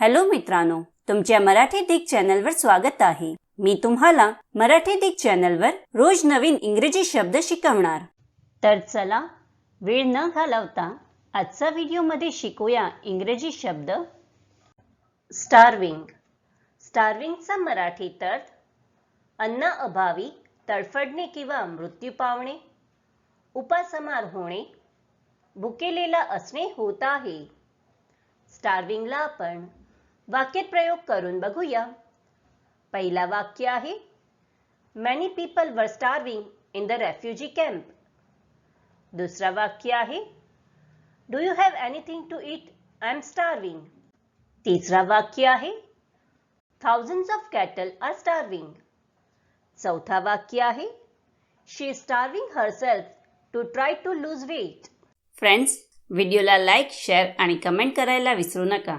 Hello मित्रांनो तुमच्या मराठी दिग चॅनलवर स्वागत आहे. मी तुम्हाला मराठी दिग चॅनलवर रोज नवीन इंग्रजी शब्द शिकवणार. तर चला वेळ न घालवता आजचा व्हिडिओमध्ये शिकूया इंग्रजी शब्द. स्टार्विंग स्टार्विंगचा मराठीत अर्थ अन्न अभावी तडफडणे किंवा मृत्यू पावणे उपासमार होणे भुकेलेला असणे होत आहे. स्टार्विंगला आपण वाक्यात प्रयोग करून बघूया. पहिला वाक्य आहे many people were starving in the refugee camp दुसरा वाक्य आहे do you have anything to eat I am starving तिसरा वाक्य आहे thousands of cattle are starving चौथा वाक्य आहे she starving herself to try to lose weight friends व्हिडिओला लाईक शेअर आणि कमेंट करायला विसरू नका.